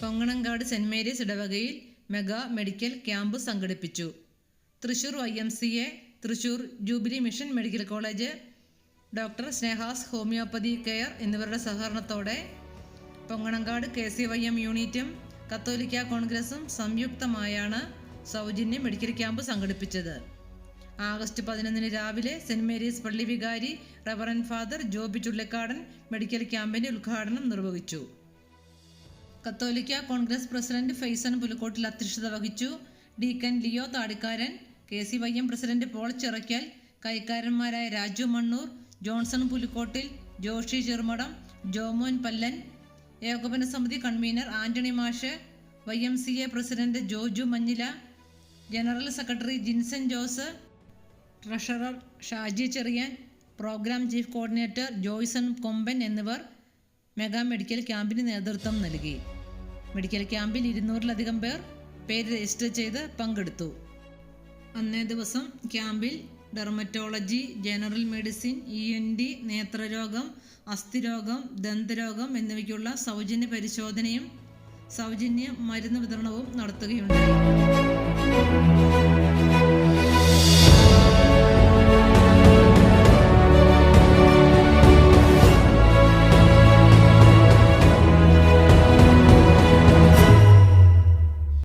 Ponganamkad Saint Mary's ഇടവകയിൽ mega medical camp സംഘടിപ്പിച്ചു. Thrissur I M C A Thrissur Jubilee Mission Medical College doctor സ്നേഹാസ് homoeopathy care എന്നിവരുടെ സഹകരണത്തോടെ Ponganamkad K C Y M യൂണിറ്റും കത്തോലിക്ക കോൺഗ്രസും സംയുക്തമായാണ് സൗജന്യ മെഡിക്കൽ ക്യാമ്പ് സംഘടിപ്പിച്ചത്. ആഗസ്റ്റ് പതിനൊന്നിന് രാവിലെ സെന്റ് മേരീസ് പള്ളി വികാരി reverend father Joby Chullikkadan medical ക്യാമ്പിന്റെ ഉദ്ഘാടനം നിർവഹിച്ചു. കത്തോലിക്ക കോൺഗ്രസ് പ്രസിഡന്റ് ഫൈസൺ പുലിക്കോട്ടിൽ അധ്യക്ഷത വഹിച്ചു. Deacon Leo Thadikkaran K C Y M president Paul Chirakkal കൈക്കാരന്മാരായ Raju Mannur Johnson Pulikkottil Joshi Cherumadam Jomon Pallan ഏകോപന സമിതി convener Antony Mash Y M C A president Joju Manjila general secretary Jinson Jose treasurer Shaji Cheriyan programme chief coordinator Joyson Komban എന്നിവർ mega medical ക്യാമ്പിന് നേതൃത്വം നൽകി. Medical ക്യാമ്പിൽ ഇരുന്നൂറിലധികം പേർ പേര് രജിസ്റ്റർ ചെയ്ത് പങ്കെടുത്തു. അന്നേ ദിവസം ക്യാമ്പിൽ dermatology general medicine E N T നേത്രരോഗം അസ്ഥിരോഗം ദന്തരോഗം എന്നിവയ്ക്കുള്ള സൗജന്യ പരിശോധനയും സൗജന്യ മരുന്ന് വിതരണവും നടത്തുകയുണ്ടായി.